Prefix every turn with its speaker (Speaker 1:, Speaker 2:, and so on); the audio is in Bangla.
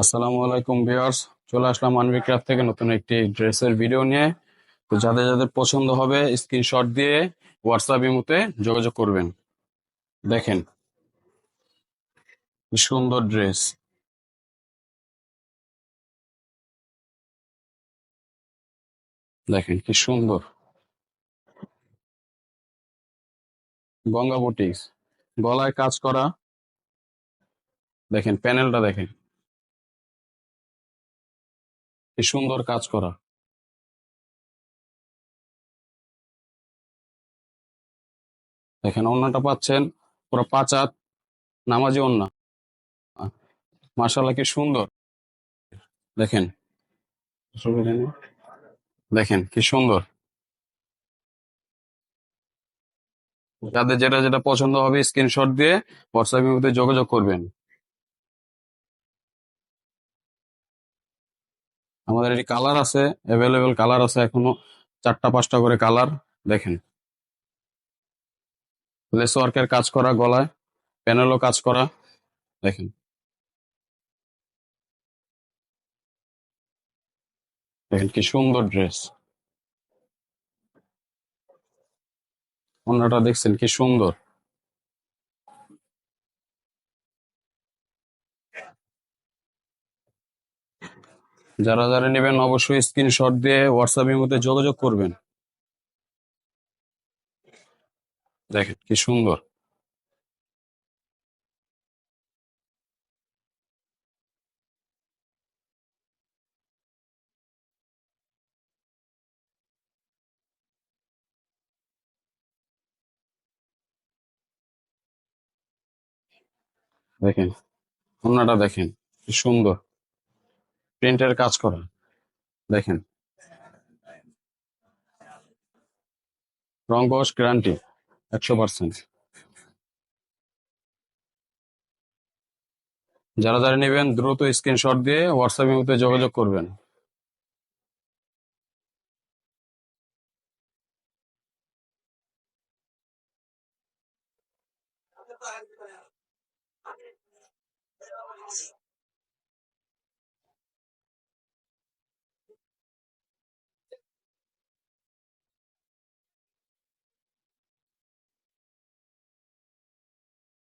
Speaker 1: আসসালামু আলাইকুম ভিউয়ার্স, চলে আসলাম মানবী ক্রাফট থেকে নতুন একটি ড্রেসের ভিডিও নিয়ে। তো যাদের যাদের পছন্দ হবে স্ক্রিনশট দিয়ে হোয়াটসঅ্যাপ ইমুতে যোগাযোগ করবেন। দেখেন, কি সুন্দর ড্রেস। দেখেন, কি সুন্দর। গঙ্গা বুটিক্স, গলায় কাজ করা। দেখেন, প্যানেলটা দেখেন। কি সুন্দর কাজ করা। দেখেন ওড়নাটা পাচ্ছেন, পুরো পাঁচ হাত নামাজি ওড়না মাশাআল্লাহ, কি সুন্দর। দেখেন। দেখেন, কি সুন্দর। যাদের যেটা যেটা পছন্দ হবে, স্ক্রিনশট দিয়ে হোয়াটসঅ্যাপের মধ্যে যোগাযোগ করবেন। আমাদের এটি কালার আছে অ্যাভেলেবেল কালার আছে এখনও। চারটা, পাঁচটা করে কালার দেখেন। লেস ওয়ার্কের কাজ করা গলায় প্যানেলও কাজ করা, দেখেন। দেখেন কি সুন্দর ড্রেস অন্যটা দেখছেন কি সুন্দর। যারা যারা নেবেন অবশ্যই স্ক্রিনশট দিয়ে হোয়াটসঅ্যাপের মধ্যে যোগাযোগ করবেন। দেখেন কি সুন্দর। দেখেন অন্যটা দেখেন, কি সুন্দর। প্রিন্টের কাজ করা দেখেন। রং কস গ্যারান্টি, একশো পার্সেন্ট। যারা যারা নেবেন, দ্রুত স্ক্রিনশট দিয়ে হোয়াটসঅ্যাপের মধ্যে যোগাযোগ করবেন।